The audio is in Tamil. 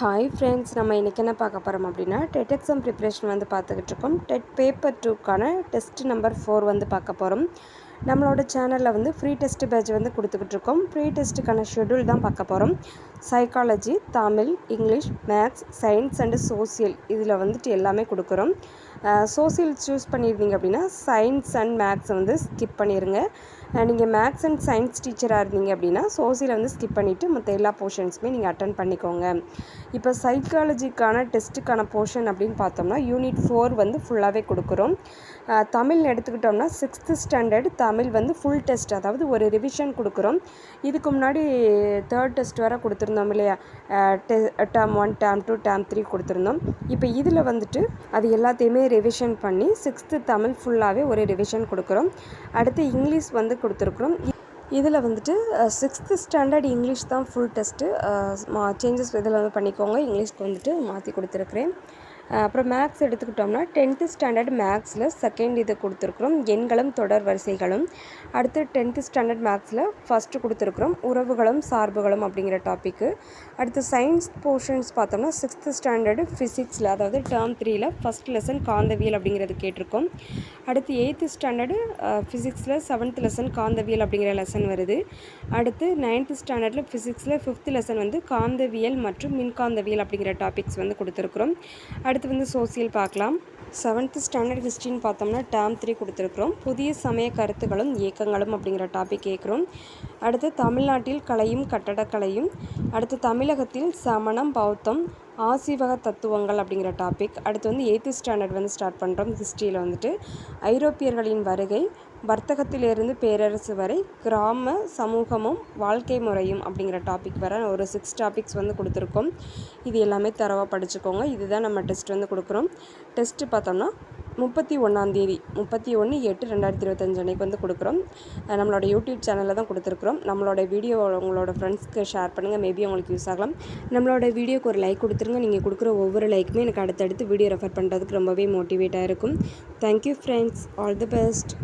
ஹாய் ஃப்ரெண்ட்ஸ் நம்ம இன்றைக்கி என்ன பார்க்க போகிறோம் அப்படின்னா டெட் எக்ஸாம் ப்ரிப்ரேஷன் வந்து பார்த்துக்கிட்டு இருக்கோம். டெட் பேப்பர் டூக்கான டெஸ்ட் நம்பர் ஃபோர் வந்து பார்க்க போகிறோம் நம்மளோட சேனலில் வந்து ஃப்ரீ டெஸ்ட் பேட்ச் வந்து கொடுத்துக்கிட்டு இருக்கோம். ஃப்ரீ டெஸ்ட்டுக்கான ஷெடியூல் தான் பார்க்க போகிறோம் psychology Tamil English maths science and social இதில் வந்துட்டு எல்லாமே கொடுக்குறோம். சோசியல் சூஸ் பண்ணியிருந்தீங்க அப்படின்னா சயின்ஸ் அண்ட் மேத்ஸை வந்து ஸ்கிப் பண்ணிடுங்க நீங்கள் மேத்ஸ் அண்ட் சயின்ஸ் டீச்சராக இருந்தீங்க அப்படின்னா சோசியலை வந்து ஸ்கிப் பண்ணிவிட்டு மற்ற எல்லா போர்ஷன்ஸுமே நீங்கள் அட்டன் பண்ணிக்கோங்க. இப்போ சைக்காலஜிக்கான டெஸ்ட்டுக்கான போர்ஷன் அப்படின்னு பார்த்தோம்னா யூனிட் ஃபோர் வந்து ஃபுல்லாகவே கொடுக்குறோம். தமிழ் எடுத்துக்கிட்டோம்னா சிக்ஸ்த்து ஸ்டாண்டர்ட் தமிழ் வந்து ஃபுல் டெஸ்ட் அதாவது ஒரு ரிவிஷன் கொடுக்குறோம். இதுக்கு முன்னாடி தேர்ட் டெஸ்ட் வர கொடுத்துருந்தோம் இல்லையா டெ term one term two term three கொடுத்துருந்தோம். இப்போ இதில் வந்துட்டு அது எல்லாத்தையுமே ரிவிஷன் பண்ணி சிக்ஸ்த்து தமிழ் ஃபுல்லாகவே ஒரு ரிவிஷன் கொடுக்குறோம். அடுத்து இங்கிலீஷ் வந்து கொடுத்துருக்குறோம். இதில் வந்துட்டு சிக்ஸ்த்து ஸ்டாண்டர்ட் இங்கிலீஷ் தான் ஃபுல் டெஸ்ட்டு மா சேஞ்சஸ் இதில் வந்து பண்ணிக்கோங்க. இங்கிலீஷ்க்கு வந்துட்டு மாற்றி கொடுத்துருக்குறேன். அப்புறம் மேக்ஸ் எடுத்துக்கிட்டோம்னா டென்த்து ஸ்டாண்டர்ட் மேக்ஸில் செகண்ட் இது கொடுத்துருக்குறோம். எண்களும் தொடர் வரிசைகளும். அடுத்து டென்த்து ஸ்டாண்டர்ட் மேக்ஸில் ஃபஸ்ட்டு கொடுத்துருக்குறோம். உறவுகளும் சார்புகளும் அப்படிங்கிற டாப்பிக்கு அடுத்து சயின்ஸ் போர்ஷன்ஸ் பார்த்தோம்னா சிக்ஸ்த்து ஸ்டாண்டர்டு ஃபிசிக்ஸில் அதாவது டேர்ம் த்ரீயில் ஃபஸ்ட் லெசன் காந்தவியல் அப்படிங்கிறது கேட்டிருக்கோம். அடுத்து எயித்து ஸ்டாண்டர்டு ஃபிசிக்ஸில் செவன்த் லெசன் காந்தவியல் அப்படிங்கிற லெசன் வருது. அடுத்து நைன்த்து ஸ்டாண்டர்டில் ஃபிசிக்ஸில் ஃபிஃப்த் லெசன் வந்து காந்தவியல் மற்றும் மின்காந்தவியல் அப்படிங்கிற டாபிக்ஸ் வந்து கொடுத்துருக்குறோம். அடுத்து வந்து சோசியல் பார்க்கலாம். செவன்த்து ஸ்டாண்டர்ட் ஹிஸ்ட்ரின்னு பார்த்தோம்னா டேம் த்ரீ கொடுத்துருக்குறோம். புதிய சமய கருத்துக்களும் இயக்கங்களும் அப்படிங்கிற டாபிக் கேட்குறோம். அடுத்து தமிழ்நாட்டில் கலையும் கட்டடக்கலையும். அடுத்து தமிழகத்தில் சமணம் பௌத்தம். ஆசிவக தத்துவங்கள் அப்படிங்கிற டாபிக் அடுத்து வந்து எயித்து ஸ்டாண்டர்ட் வந்து ஸ்டார்ட் பண்ணுறோம் ஹிஸ்ட்ரியில் வந்துட்டு ஐரோப்பியர்களின் வருகை வர்த்தகத்திலிருந்து பேரரசு வரை கிராம சமூகமும் வாழ்க்கை முறையும் அப்படிங்கிற டாபிக் வர ஒரு சிக்ஸ் டாபிக்ஸ் வந்து கொடுத்துருக்கோம். இது எல்லாமே தரவாக படிச்சுக்கோங்க. இதுதான் நம்ம டெஸ்ட் வந்து கொடுக்குறோம். டெஸ்ட்டு பார்த்தோம்னா முப்பத்தி ஒன்றாந்தேதி முப்பத்தி ஒன்று எட்டு ரெண்டாயிரத்தி இருபத்தஞ்சு அன்றைக்கி வந்து கொடுக்குறோம். நம்மளோட யூடியூப் சேனலில் தான் கொடுத்துருக்குறோம். நம்மளோட வீடியோ உங்களோட ஃப்ரெண்ட்ஸ்க்கு ஷேர் பண்ணுங்கள் மேபி உங்களுக்கு யூஸ் ஆகலாம். நம்மளோட வீடியோக்கு ஒரு லைக் கொடுத்துருங்க. நீங்கள் கொடுக்குற ஒவ்வொரு லைக்குமே எனக்கு அடுத்தடுத்து வீடியோ ரெஃபர் பண்ணுறதுக்கு ரொம்பவே மோட்டிவேட்டாக இருக்கும். Thank you friends all the best